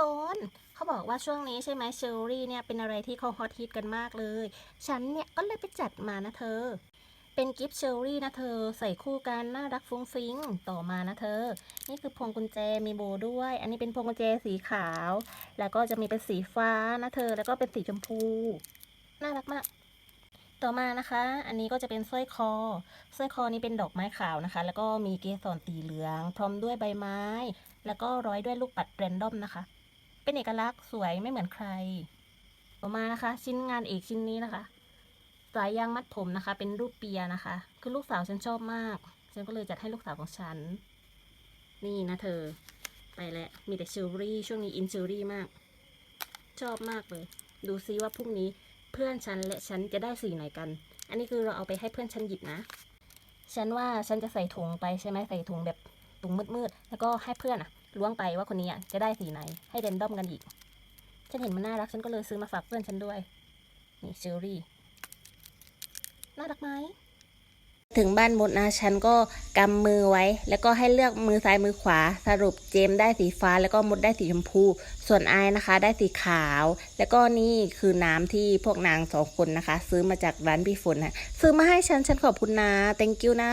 คนเขาบอกว่าช่วงนี้ใช่ไหมเชอรี่เนี่ยเป็นอะไรที่เขาฮอตฮิตกันมากเลย ฉันเนี่ยก็เลยไปจัดมานะเธอ เป็นกิฟต์เชอรี่นะเธอ ใส่คู่กันน่ารักฟุ้งฟิ้งต่อมานะเธอ นี่คือพวงกุญแจมีโบด้วย อันนี้เป็นพวงกุญแจสีขาว แล้วก็จะมีเป็นสีฟ้านะเธอ แล้วก็เป็นสีชมพู น่ารักมากต่อมานะคะ อันนี้ก็จะเป็นสร้อยคอ สร้อยคอนี้เป็นดอกไม้ขาวนะคะ แล้วก็มีเกสรสีเหลือง พร้อมด้วยใบไม้ แล้วก็ร้อยด้วยลูกปัดแรนดอมนะคะ เป็นเอกลักษณ์สวยไม่เหมือนใคร ต่อมานะคะ ชิ้นงานเอกชิ้นนี้นะคะ สายยางมัดผมนะคะ เป็นรูปเปียนะคะ คือลูกสาวฉันชอบมาก ฉันก็เลยจัดให้ลูกสาวของฉัน นี่นะเธอ ไปแล้ว มีแต่เชอรี่ ช่วงนี้อินเชอรี่มาก ชอบมากเลย ดูซิว่าพรุ่งนี้เพื่อนฉันและฉันจะได้สีไหนกัน อันนี้คือเราเอาไปให้เพื่อนฉันหยิบนะ ฉันว่าฉันจะใส่ถุงไปใช่ไหมใส่ถุงแบบถุงมืดๆ แล้วก็ให้เพื่อนอะ ล้วงไปว่าคนนี้จะได้สีไหน ให้เรนดอมกันอีก ฉันเห็นมันน่ารักฉันก็เลยซื้อมาฝากเพื่อนฉันด้วย นี่เชอรี่ น่ารักไหม ถึงบ้านมดนะฉันก็กำมือไว้ แล้วก็ให้เลือกมือซ้ายมือขวา สรุปเจมส์ได้สีฟ้า แล้วก็มดได้สีชมพู ส่วนไอายนะคะ ได้สีขาว แล้วก็นี่คือน้ำที่พวกนางสองคนนะคะ ซื้อมาจากร้านพี่ฝนนะซื้อมาให้ฉันฉันขอบคุณนะ thank you นะ